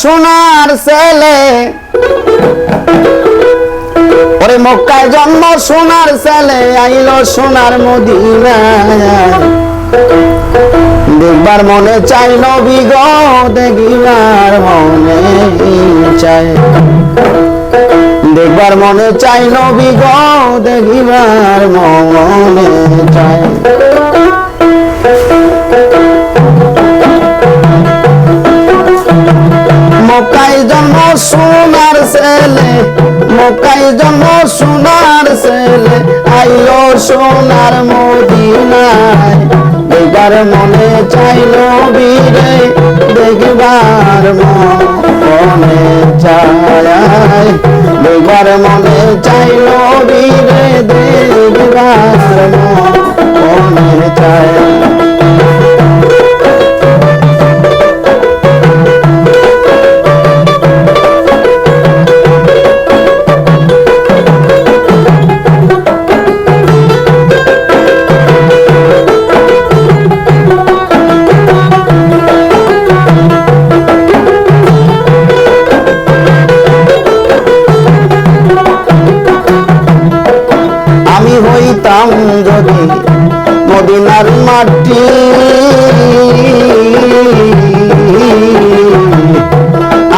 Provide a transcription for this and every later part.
সোনার ছেলে। ওরে মক্কায় জন্ম, সোনার ছেলে, আইলো সোনার মদিনায়। দেখবার মনে চাই নবী গো, দেখিবার মনে চাই। দেখবার মনে চাই নবী গো, দেখিবার মনে ছেলে আইলো সোনার মদিনায়। দেখবার মনে চাইল বীরে দেখবার মনে চায়। দেখবার মাটি।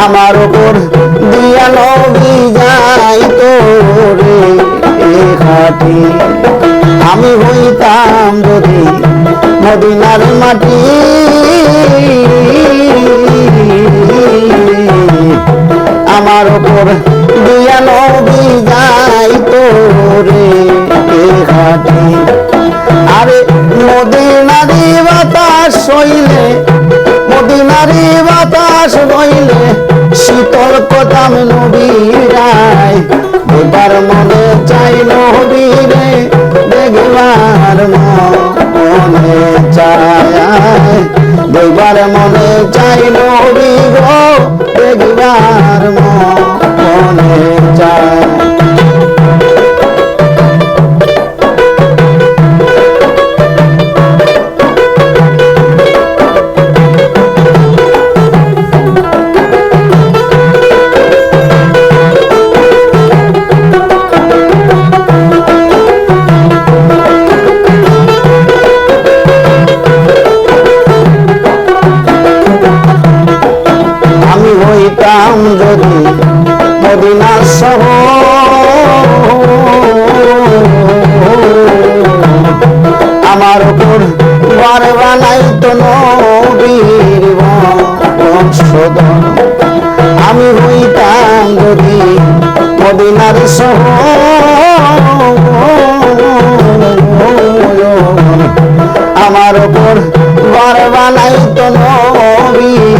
আমার ওপর দিয়া নবী যাই তোরে খাটি আমি হইতাম যদি মদিনার মাটি। আমার ওপর দিয়া নবী যাই তোরে ঘাটে। কথাম নবীরায় দেখবার মনে চাই আমি হইতাম যদি মদিনা সহ আমার উপর বার বানাই তো নবীর আমি হইতাম যদি মদিনার সহ আমার উপর ঘর বানাই তো নবীর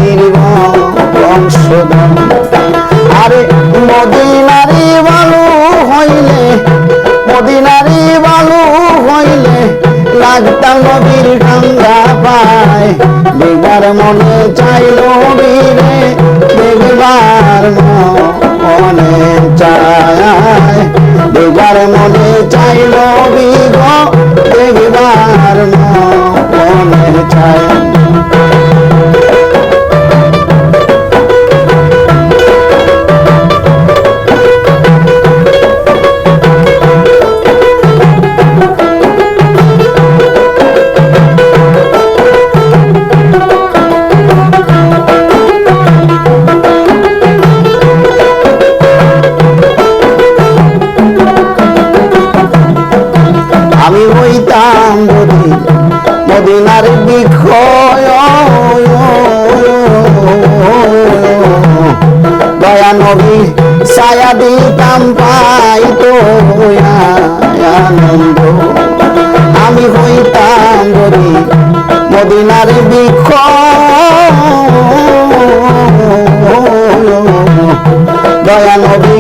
বংশধর আরে মদিনারি বালু হইলে, মদিনারি বালু হইলে লাগতাম নবীর গঙ্গা পায়। দেখবার মনে চাইল বীরে দেখবার মনে চায়। দেখবার মনে চাইল দয়া নবী, ছায়া দিতাম পাই তো আনন্দ। আমি হইতাম যদি মদিনার বৃক্ষ দয়া নবী,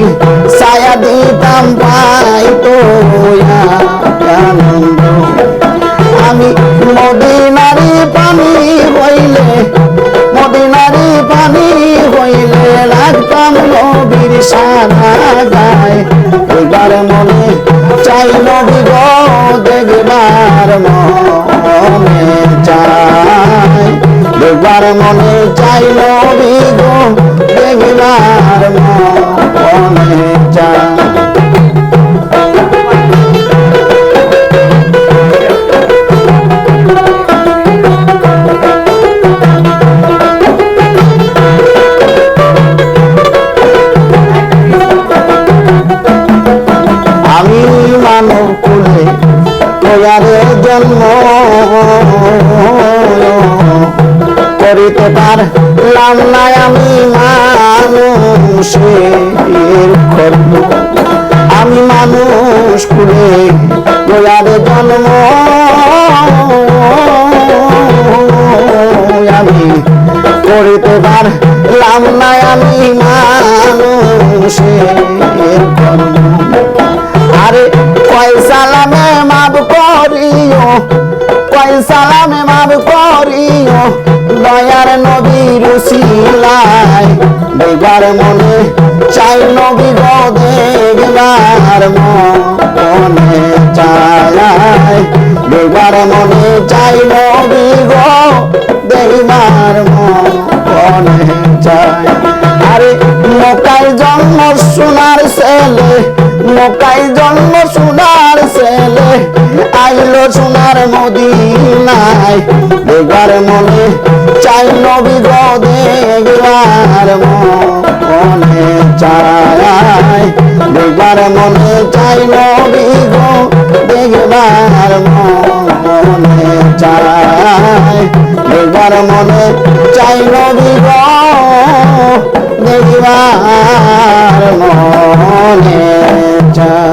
ছায়া দিতাম পাই চাই দেখবার মনে চাই নবী গো দেখিবার মনে। কুলে জন্ম করিতে পারলাম না আমি মানুষের কর্ম আমি মানুষ কুলে প্রয়ারে জন্ম। আমি করিতে পারলাম না আমি মানুষের কর্ম আরে কয় সালামে মাপ করিও, কয় সালামে মাপ দয়ার নবীর শিলায় দেখবার মনে চাই নবী গো দেখবার মনে চায় দেখবার মনে চাই নবী গো দেখবার মনে চায় আরে মকাই জন্ম সোনার ছেলে মকাই জন্ম সোনার ছেলে, আইলো সোনার নাই বেগার মনে চাই নবী গেলার মনে চাই বেগার মনে চাই নবী গো দেখবার মনে চাই বেগার মনে চাই নবী গো দেখবার মনে চাই